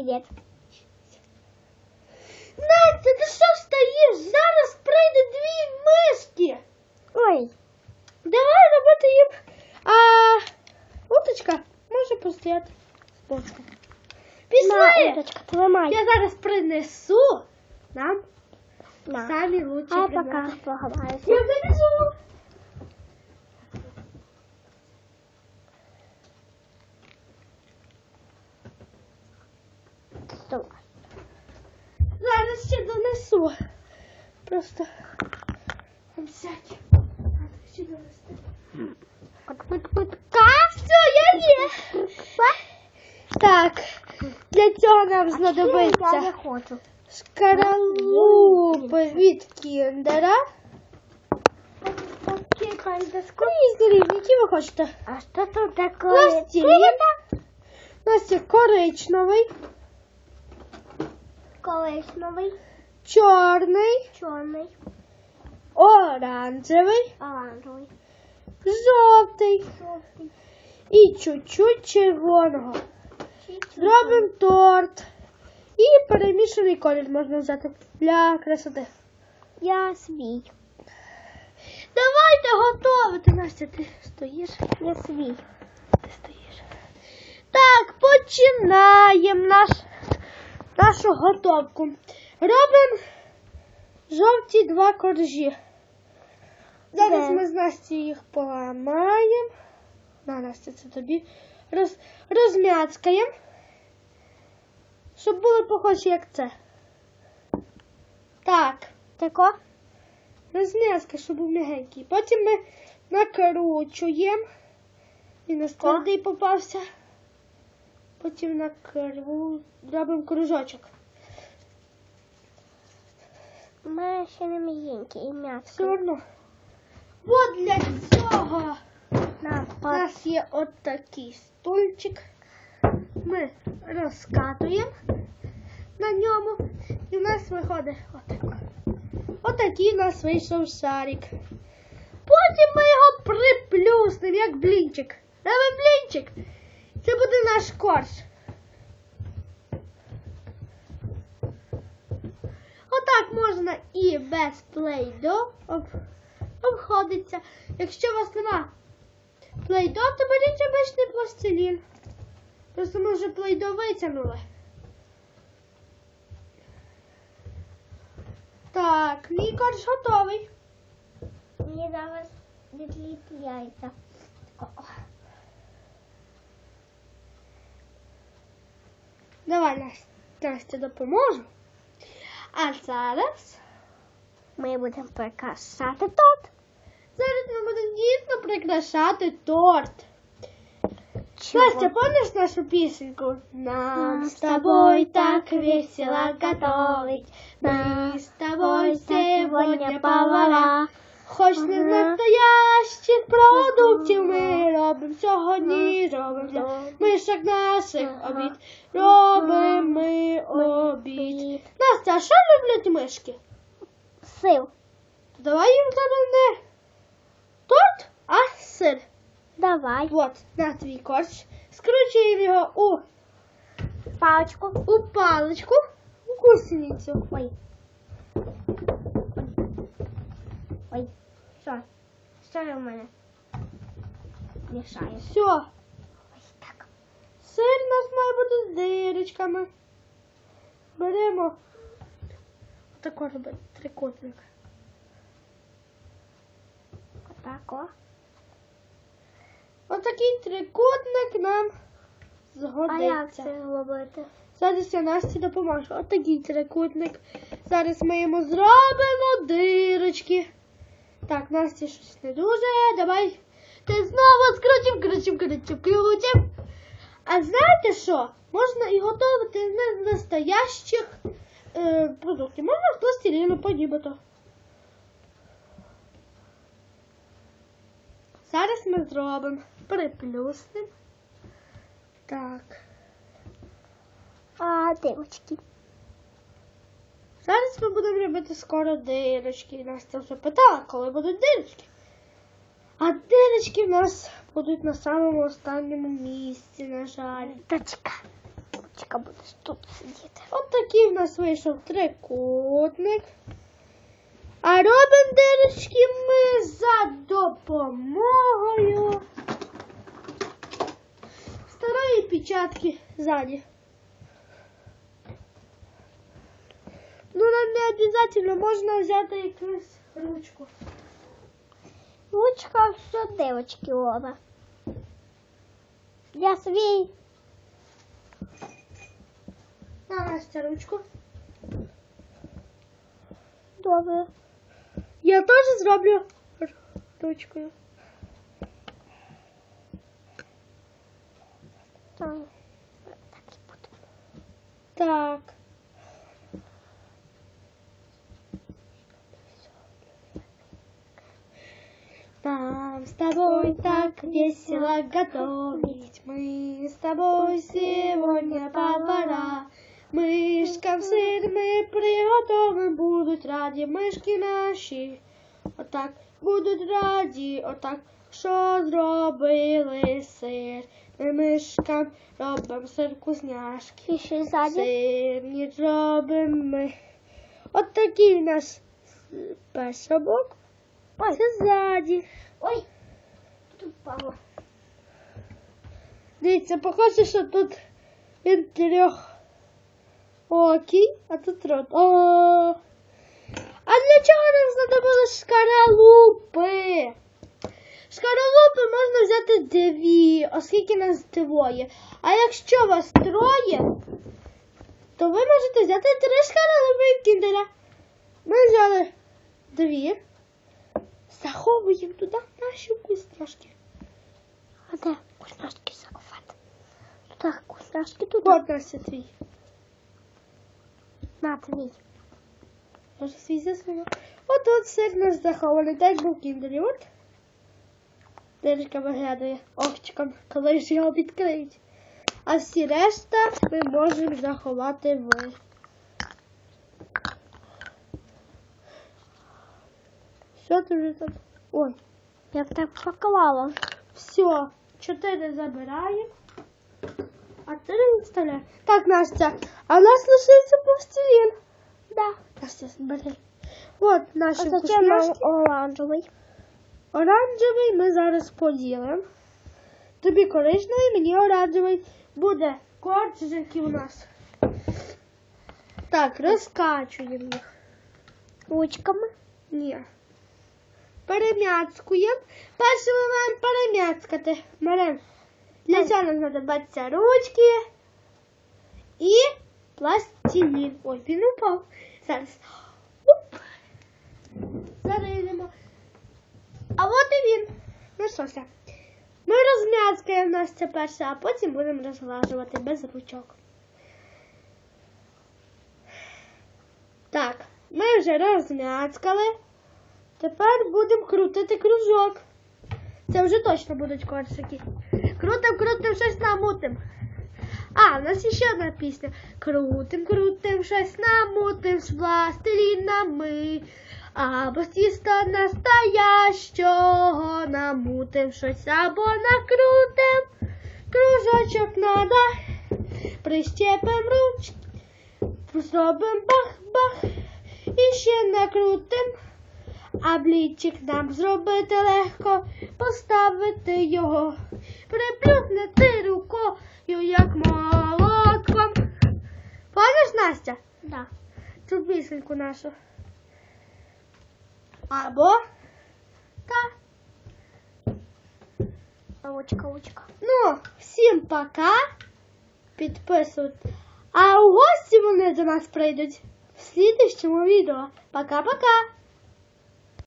Привіт. Настя, ти що стоїш? Зараз прийде дві мишки. Ой, Давай робити їм. А уточка може постояти на, Пішли! уточка, тримай. Я зараз принесу нам На. самі лучші А пока. Я забіжу. Давай. Ще донесу. Просто сядь. Все, я є. Так, для цього нам знадобиться шкаралупи від кіндера. Різні різні, які ви хочете. А що тут таке? Пластилін. У нас є коричневий, Коричневий, чорний, чорний, оранжевий, оранжевий, жовтий жовтий. і чуть-чуть червоного. Зробимо торт. І перемішаний колір можна взяти для красоти. Я свій. Давайте готувати. Настя, ти стоїш? Я свій. Ти стоїш. Так, починаємо наш, нашу готовку. Робимо жовті два коржі. Зараз Де? ми з Настю їх поламаємо. На, Настя, це тобі. Роз, розм'яцкаємо. Щоб були похожі, як це. Так. Тако? Розм'язка, щоб був м'ягенький. Потім ми накручуємо. Він ось твердий попався. Потім накру... робимо кружочок. Мене ще не м'ягенький і Все м'ясо. одно. От для цього На, у нас є от такий стульчик. Ми розкатуємо на ньому. І в нас виходить отако. Отакий у нас вийшов шарик. Потім ми його приплюснемо, як блінчик. Робимо блінчик. Це буде наш корж. Отак можна і без плейдо об... обходиться. Якщо у вас нема плейдо, то беріть обичний пластилін. Просто ми вже плейдо витягнули. Так, мій корж готовий. Мені зараз відліт яйця. Давай, Настя, допоможу. А зараз, Ми будемо прикрашати торт. зараз ми будемо дійсно прикрашати торт. Настя, помнишь нашу песенку? Нам Нам с тобой так весело готовить, мы с тобой сегодня повара. Хоч не з настоящих продуктів ми робимо сьогодні, робимо мишок наших обід, робимо ми обід. Настя, а що люблять мишки? Сил. Давай їм зараз не торт, а сир. Давай. Вот, на твій корч. Скручуємо його у Паличку. у паличку, у гусеницю. Ой. Ой. Що? Що в мене? Мішає. Все. Ой, так. Сир у нас має бути з дирочками. Беремо отако робити трикутник. Отако. Отакий трикутник нам А як це робити? Зараз я Насті допоможу. Отакий трикутник. Зараз ми йому зробимо дирочки. Так, Насті щось не дуже. Давай. Ти знову скрутим, крутим, крутим, крутим. А знаєте що? Можна і готувати не настоящих е, продуктів. Можна з пластиліну подібато. Зараз ми зробимо. Приплюснемо. Так. А, дивочки. Зараз ми будемо робити скоро дирочки. Настя вже питала, коли будуть дирочки. А дирочки в нас будуть на самому останньому місці, на жаль. Точка. Ручка будеш тут сидіти. От такий в нас вийшов трикутник. А робимо дирочки ми за допомогою старої печатки ззаді. Ну, нам не обов'язково можна взяти якусь ручку. Ручка все девочки Ола. Я свій. На Настя ручку. Добре. Я теж зроблю р- ручкою. Так. Так тобой так весело готовить. Мы с тобой сегодня повара. Мишкам сир ми приготовим, будуть раді мишки наші. Отак будуть раді, отак, що зробили сир. Ми мишкам робимо сир вкусняшки. І ще ззаді. Сирні робимо ми. От такий у нас бок. Ой. Ззаді. Ой. Тут впало. Дивіться, похоже, що тут він трьох окей, а тут рот. О. А для чого нам знадобились шкаралупи? Шкаралупи можна взяти дві, оскільки нас двоє. А якщо вас троє, то ви можете взяти три шкаралупи кіндера. Ми взяли дві. Заховуємо туди наші вкусняшки. А де вкусняшки заховати? Так, вкусняшки тут. От Настя твій. На твій. Може свій засунув. От от сир наш захований, як був кіндері. От. Дирочка виглядає овчиком, коли ж його відкриють. А всі решта ми можемо заховати в. Що ти вже там? Ой, Я тебе пакувала. все, чотири забираємо. А три відставляємо. Так, Настя, а в нас лишився пластилін. Да. Настя, бери. От наші А зачем оранжевий? Оранжевий ми зараз поділимо. Тобі коричневий, мені оранжевий. Буде корчики у нас. Так, розкачуємо їх. Ручками. Ні. Перем'яцкуємо. Перше ми маємо перем'яцкати. Беремо. Для цього нам знадобляться ручки і пластилін. Ой, він упав. Зараз. Оп. Зарилимо. А от і він. Ну що все. Ми розм'яцкаємо нас це перше, а потім будемо розглажувати без ручок. Так, ми вже розм'яцкали. Тепер будемо крутити кружок. Це вже точно будуть корсики. Крутим, крутим, щось намутим. А, у нас ще одна пісня. Крутим, крутим, щось намутим з пластилінами. Або з тіста настоящого намутим щось або накрутим. Кружочок надо, прищепим ручки, зробим бах-бах і ще накрутим. А блічик нам зробити легко, поставити його, приплюснути рукою, як молотком. Пам'ятаєш, Настя? Да. Цю пісеньку нашу. Або та. Ручка, ручка. Ну, всім пока. Підписуйтесь. А у гості вони до нас прийдуть в слідчому відео. Пока-пока.